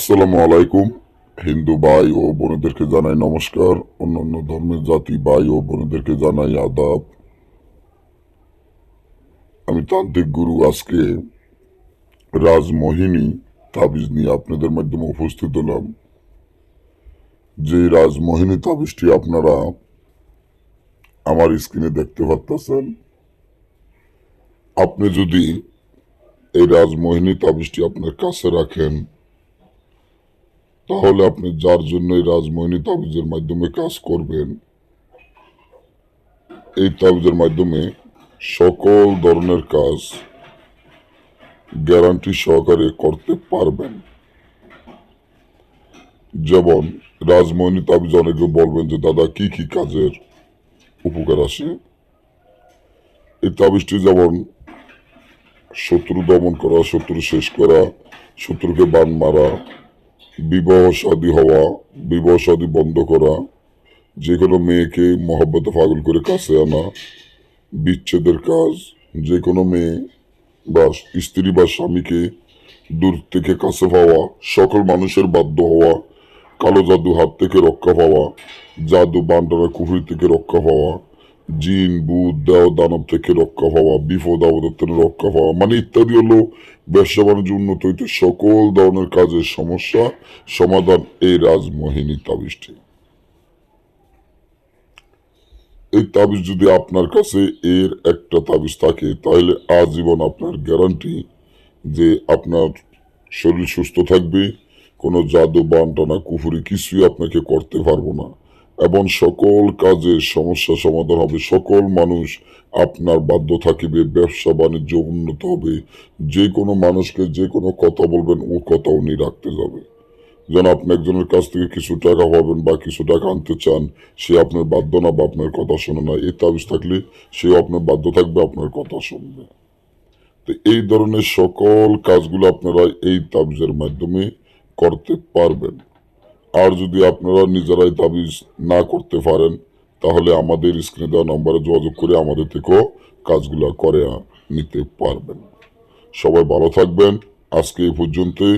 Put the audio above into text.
আসসালামু আলাইকুম। হিন্দু ভাই ও বোনেদেরকে জানাই নমস্কার। অন্যান্য ধর্মের জাতি ভাই ও বোনেদেরকে জানাই আদাব। আমি তান্ত্রিক গুরু আজকে রাজমোহিনী তাবিজ নিয়ে আপনাদের মাধ্যমে উপস্থিত হলাম। যে রাজমোহিনী তাবিজটি আপনারা আমার স্ক্রিনে দেখতে পাচ্ছেন আপনি যদি এই রাজমোহিনী তাবিজটি আপনার কাছে রাখেন তাহলে আপনি যার জন্য এই রাজমোহিনী তাবিজের মাধ্যমে কাজ করবেন? এই তাবিজের মাধ্যমে সকল ধরনের কাজ গ্যারান্টি সহকারে করতে পারবেন। যেমন রাজমোহিনী তাবিজ অনেকে বলবেন যে, দাদা, কি কি কাজের উপকার আসে? এই তাবিজটি যেমন শত্রু দমন করা, শত্রু শেষ করা, শত্রুকে বান মারা বিবাহ শাদী হওয়া বিবাহ শাদী বন্ধ করা, যে কোনো মেয়েকে মহব্বতে পাগল করে কাছে আনা, বিচ্ছেদের কাজ, যে কোনো মেয়ে বা স্ত্রী বা স্বামীকে দূর থেকে কাছে পাওয়া, সকল মানুষের বাধ্য হওয়া, কালো জাদু হাত থেকে রক্ষা পাওয়া, জাদু বান্ডারা কুহুরি থেকে রক্ষা পাওয়া জিন, বুধ দেও দানব থেকে রক্ষা পাওয়া বিপদ আপদের থেকে রক্ষা পাওয়া মানে ইত্যাদি হলো ব্যবসা বাণিজ্য উন্নত হইতে সকল ধরনের কাজের সমস্যা সমাধান এই রাজমোহিনী তাবিজটি। এই তাবিজ যদি আপনার কাছে এর একটা তাবিজ থাকে, তাহলে আজীবন আপনার গ্যারান্টি যে আপনার শরীর সুস্থ থাকবে, কোনো জাদু বান টানা কুফুরি কিছুই আপনাকে করতে পারব না। এবং সকল কাজের সমস্যা সমাধান হবে। সকল মানুষ আপনার বাধ্য থাকিবে, ব্যবসা বাণিজ্য উন্নত হবে। যে কোনো মানুষকে যে কোনো কথা বলবেন, ও কথা উনি রাখতে যাবে। যেন আপনি একজনের কাছ থেকে কিছু টাকা পাবেন বা কিছু টাকা আনতে চান, সে আপনার বাধ্য না বা আপনার কথা শোনে না। এই তাবিজ থাকলে সেও আপনার বাধ্য থাকবে, আপনার কথা শুনবে। তো এই ধরনের সকল কাজগুলো আপনারা এই তাবিজের মাধ্যমে করতে পারবেন। আর যদি আপনারা নিজেরাই তাবিজ না করতে পারেন, তাহলে আমাদের স্ক্রিনে দেওয়া নম্বরে যোগাযোগ করে আমাদের থেকেও কাজগুলো করে নিতে পারবেন। সবাই ভালো থাকবেন। আজকে এই পর্যন্তই।